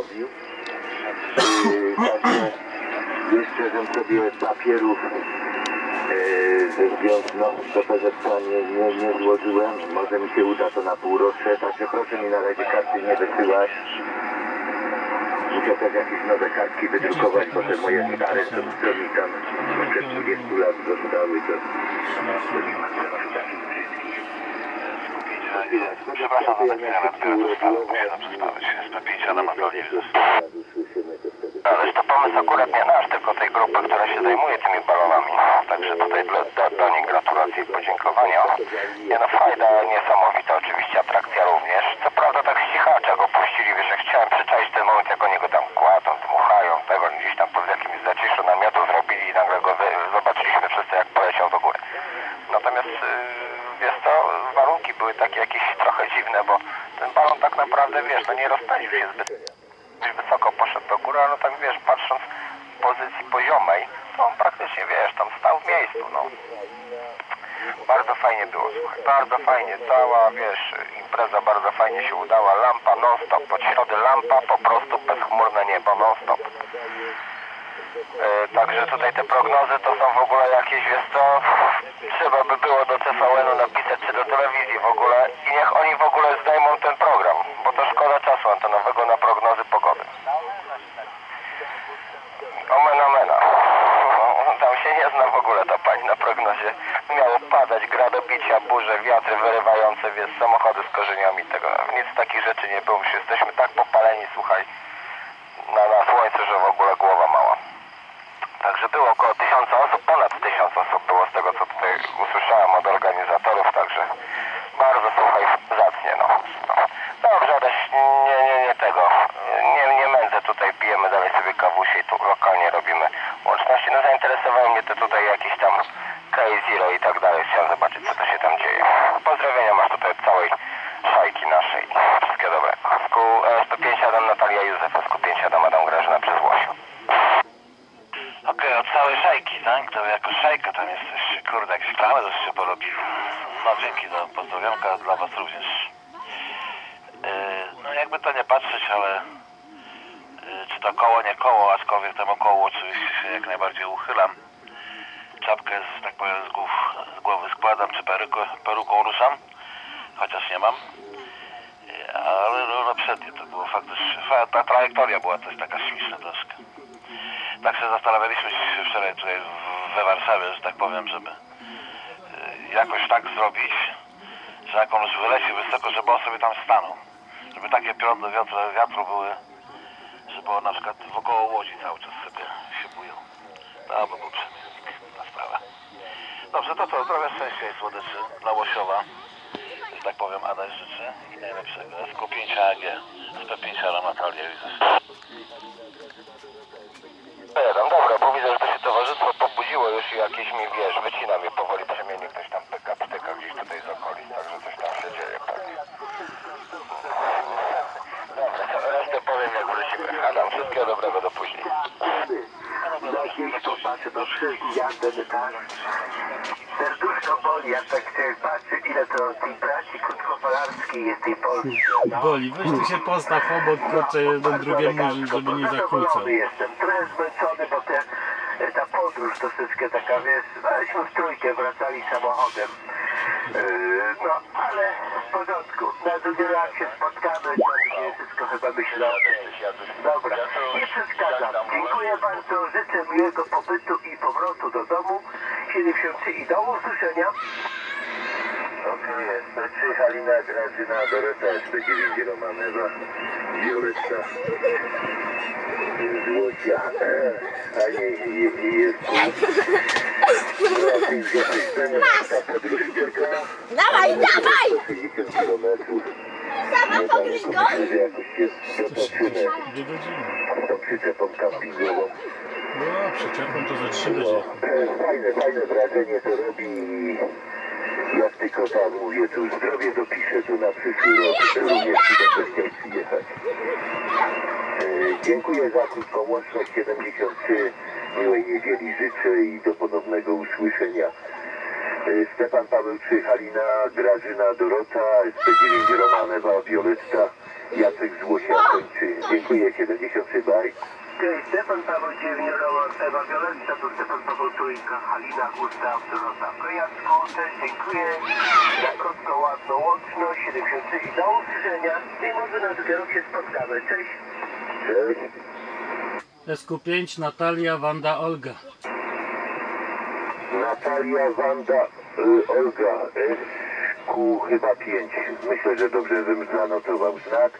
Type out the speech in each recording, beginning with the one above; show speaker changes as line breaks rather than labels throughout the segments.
robił. Także jeszcze żem sobie papierów ze związku do PZK nie, nie, nie złożyłem. Może mi się uda to na półrocze, także proszę mi na razie karty nie wysyłać. Muszę też jakieś nowe kartki wydrukować, bo te moje stare, co, co mi tam sprzed 30 lat zostały, to...
Przepraszam za to przedstawić. SP5 Adam Anatolii.
Ależ to pomysł akurat nie nasz, tylko tej grupy, która się zajmuje tymi balonami. Także tutaj dla, dla, dla nich gratulacje i podziękowania. Nie no, fajna, niesamowita oczywiście atrakcja również. Co prawda tak cichacza go puścili, wiesz, jak chciałem przyczaić ten moment, jak oni go tam kładą, dmuchają, tego gdzieś tam pod jakimś zaciszu namiotu zrobili i nagle go wy- zobaczyliśmy wszyscy, jak poleciał do góry. Natomiast, yy, wiesz co, warunki były takie jakieś trochę dziwne, bo ten balon tak naprawdę, wiesz, no nie rozpędził się zbyt wysoko poszedł do góry, ale tak wiesz, patrząc w pozycji poziomej, to on praktycznie wiesz, tam stał w miejscu, no. Bardzo fajnie było, słuchaj, bardzo fajnie, cała, wiesz, impreza bardzo fajnie się udała, lampa non-stop, pod środy lampa, po prostu bezchmurne niebo non-stop. E, także tutaj te prognozy to są w ogóle jakieś, wiesz co, trzeba by było do TVN-u napisać, czy do telewizji w ogóle i niech oni w ogóle zdejmą ten program, bo to szkoda czasu antenowego na prognozy pogody. Omena mena. Tam się nie zna w ogóle ta pani na prognozie. Miało padać, gradobicia, burze, wiatry wyrywające, więc samochody z korzeniami tego. Nic takich rzeczy nie było. Już jesteśmy tak popaleni, słuchaj, na, na słońcu, że w ogóle głowa mała. Także było około tysiąca osób, ponad tysiąc osób było z tego, co tutaj usłyszałem od organizatorów, także bardzo, słuchaj, zacnie, no. no. Dobrze, Adaś, nie, nie, nie tego, nie, nie mędzę tutaj, pijemy dalej sobie kawusie i tu lokalnie robimy łączności. No zainteresowały mnie te tutaj jakieś tam K-Zero i tak dalej, chciałem zobaczyć, co to się tam dzieje. Pozdrowienia masz tutaj od całej szajki naszej. Wszystkiego dobrego. Sku, e, 105 Adam Natalia Józef, SQ5 Adam Adam Grażyna przez Łosiu.
Od całej szajki, tak? To jako szajka tam jesteś. Kurde, jakieś plamy żeście porobili. No dzięki, no pozdrowionka dla was również. Yy, no jakby to nie patrzeć, ale yy, czy to koło, nie koło, aczkolwiek temu koło oczywiście się jak najbardziej uchylam. Czapkę, z, tak powiem, z, głów, z głowy składam, czy peruko, peruką ruszam, chociaż nie mam. Yy, ale no, no przednie to było faktycznie, fa- ta trajektoria była coś taka śmieszna troszkę. Tak się zastanawialiśmy się wczoraj tutaj we Warszawie, że tak powiem, żeby y, jakoś tak zrobić, że jak on już wyleci wysoko, żeby on sobie tam stanął. Żeby takie piorny wiatru, wiatru były, żeby on na przykład wokoło Łodzi cały czas sobie się bują. To by był przemysł, sprawa. Dobrze, to co, zdrowia, szczęścia i słodyczy dla Łosiowa. Że tak powiem, Adaś życzy i najlepszego. SQ5 AG, SP5 Natalia Józef.
Pojadę, dobra, bo widzę, że to się towarzystwo pobudziło już i jakieś mi, wiesz, wycina mnie powoli przemieni, ktoś tam pyka, ptyka gdzieś tutaj z okolic, także coś tam się dzieje pewnie. Dobra, resztę powiem jak wrócimy. Adam, wszystkiego dobrego do później.
Jakieś popatrzę, to jadę, tak? Serduszko boli, jak tak się patrzy, ile to tej jest tej Polski.
Boli, weź tu się postaw obok, kurczę, jeden drugiemu, żeby nie zakłócał.
Jestem, trochę zmęczony, bo te, ta podróż troszeczkę taka, wiesz, myśmy w trójkę wracali samochodem. Yy, no, ale w porządku. Na drugi raz się spotkamy, to dzisiaj wszystko chyba myślę. Dobra, nie przeszkadzam. Dziękuję bardzo, życzę miłego pobytu i powrotu do domu. 73 i do usłyszenia. Okej, jest. Trzy Halina, Grażyna, Dorota, SP9 Romanowa, Wioletta, Złocia, a nie, nie, nie jest.
Dawaj, dawaj!
60 kilometrów.
Sama pogryź go!
Że jakoś jest zobaczymy.
Dwie godziny.
Tą przyczepą kampingową.
No, przyczepą to za trzy godziny.
Fajne, fajne wrażenie to robi i jak tylko tam mówię, tu zdrowie dopiszę tu na przyszły rok, również będę chciał przyjechać. E, Dziękuję za krótką łączność 73. Miłej niedzieli życzę i do ponownego usłyszenia. E, Stefan Paweł 3, Halina, Grażyna, Dorota, SP9 Romanewa, Wioletta Jacek z Łosia kończy. Dziękuję, 73 baj. Cześć, Stefan Paweł Dziewięciorowa, Ewa Violetta, to Stefan Paweł Trójka, Halina, Gustaw, Dorota. Jacku, też dziękuję za krótką, ładną łączność, 73 i do usłyszenia. I może na rok się spotkamy. Cześć. Cześć.
SQ5 Natalia, Wanda, Olga.
Natalia, Wanda, y, Olga, SQ chyba 5. Myślę, że dobrze bym zanotował znak.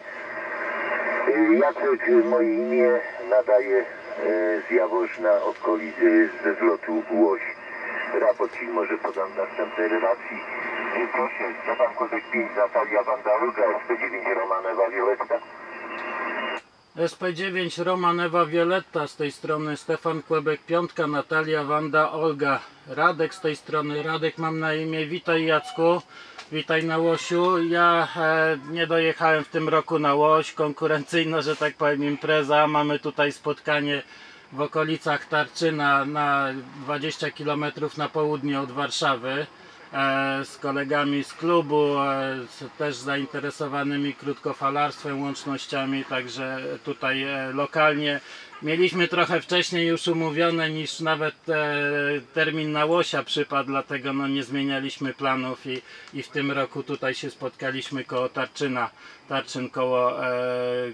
Y, Jacek, y, moje imię nadaje y, z Jaworzna okolicy ze zlotu Łoś. Raport ci może podam w następnej relacji. Y, Proszę, Stefan Kozek 5, Natalia, Wanda, Olga, SP9, Romanewa, Violetta.
SP9 Roman Ewa Violetta z tej strony, Stefan Kłebek Piątka, Natalia, Wanda, Olga, Radek z tej strony, Radek mam na imię, witaj Jacku, witaj na Łosiu, ja e, nie dojechałem w tym roku na Łoś, konkurencyjna, że tak powiem impreza, mamy tutaj spotkanie w okolicach Tarczyna na 20 km na południe od Warszawy z kolegami z klubu, e, też zainteresowanymi krótkofalarstwem, łącznościami, także tutaj e, lokalnie mieliśmy trochę wcześniej już umówione niż nawet e, termin na Łosia przypadł, dlatego no, nie zmienialiśmy planów i, i w tym roku tutaj się spotkaliśmy koło Tarczyna, Tarczyn koło, e, e,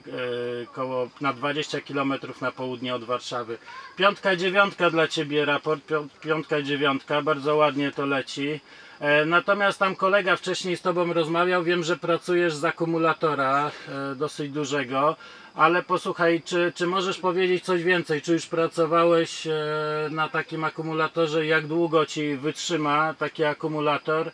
koło na 20 km na południe od Warszawy. Piątka, dziewiątka dla Ciebie raport, pią- piątka, dziewiątka, bardzo ładnie to leci. E, Natomiast tam kolega wcześniej z Tobą rozmawiał, wiem, że pracujesz z akumulatora e, dosyć dużego, ale posłuchaj, czy, czy możesz powiedzieć coś więcej? Czy już pracowałeś e, na takim akumulatorze? Jak długo Ci wytrzyma taki akumulator?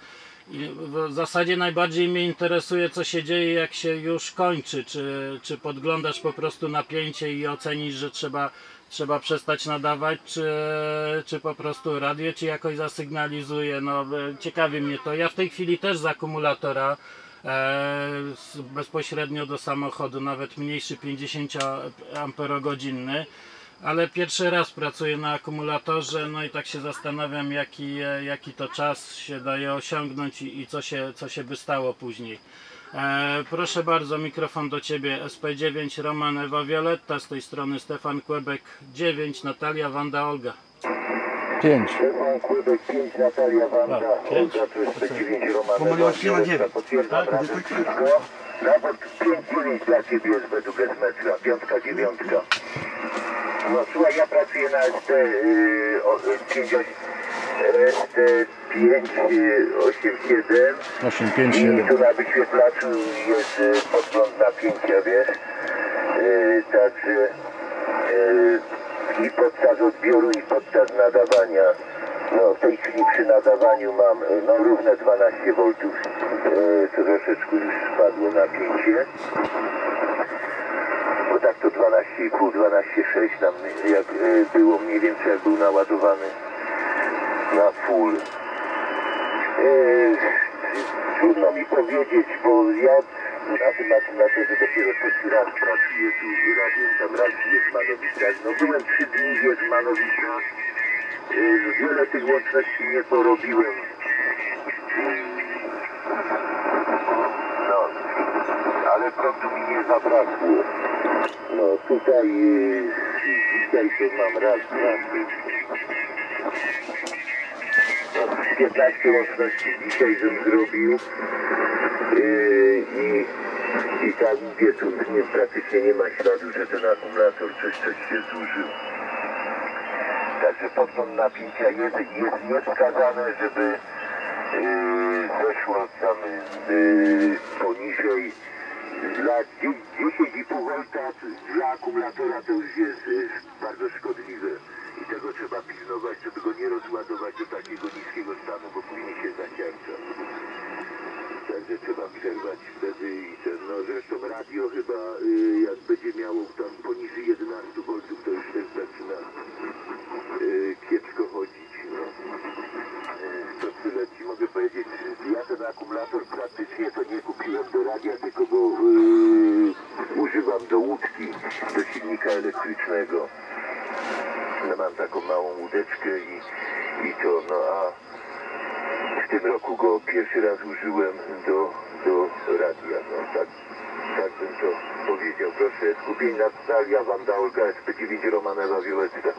W zasadzie najbardziej mnie interesuje, co się dzieje, jak się już kończy. Czy, czy podglądasz po prostu napięcie i ocenisz, że trzeba, trzeba przestać nadawać, czy, czy po prostu radio ci jakoś zasygnalizuje? No, e, ciekawi mnie to. Ja w tej chwili też z akumulatora e, bezpośrednio do samochodu, nawet mniejszy 50 amperogodzinny. Ale pierwszy raz pracuję na akumulatorze, no i tak się zastanawiam, jaki, e, jaki to czas się daje osiągnąć i, i co, się, co się by stało później. E, proszę bardzo, mikrofon do Ciebie. SP9 Roman Ewa Violetta, z tej strony Stefan Kłebek 9, Natalia Wanda Olga.
5.
Stefan Kłybek 5, Natalia Wanda,
pięć?
Olga, to jest 109 Romana.
Pomyliłaś się na dziewięć.
Potwierdzam,
Tak?
razem wszystko. Raport 5-9 dla Ciebie jest według S-metra, piątka, dziewiątka. No słuchaj, ja pracuję na ST yy, o- y, 5, ST 5, 8, 7.
8, 5,
I
7.
tu na wyświetlaczu jest y, podgląd napięcia, wiesz. Y, także y, i podczas odbioru i podczas nadawania. No w tej chwili przy nadawaniu mam y, no równe 12 V. Y, troszeczkę już spadło napięcie. Bo tak to 12,5, 12,6 tam jak y, było mniej więcej jak był naładowany na full. Eee, trudno mi powiedzieć, bo ja na tym akumulatorze dopiero trzeci raz pracuję tu razem, tam raz jest w Manowicach. No byłem trzy dni jest w Manowicach. Eee, wiele tych łączności nie porobiłem. No, ale prądu mi nie zabrakło. No tutaj, eee, dzisiaj to mam raz, raz. 15 łączności dzisiaj bym zrobił yy, i, i tak mówię, tu nie, praktycznie nie ma śladu, że ten akumulator coś, coś się zużył. Także podgląd napięcia jest, jest żeby yy, tam yy, poniżej dla 10,5 V dla akumulatora to już jest yy, bardzo szkodliwe i tego trzeba pilnować, żeby go nie rozładować do takiego niskiego stanu, bo później się zaciarcza. Także trzeba przerwać wtedy i ten, no zresztą radio chyba y, jak będzie miało tam poniżej 11 V to już też zaczyna y, kiepsko chodzić. No. Y, To tyle ci mogę powiedzieć. Ja ten akumulator praktycznie to nie kupiłem do radia, tylko go y, używam do łódki, do silnika elektrycznego. No mam taką małą łódeczkę i, i to, no a w tym roku go pierwszy raz użyłem do, do radia. No, tak, tak bym to powiedział. Proszę, Skupień Natalia, Wanda Olga, SP9 Romanewa Wioletta.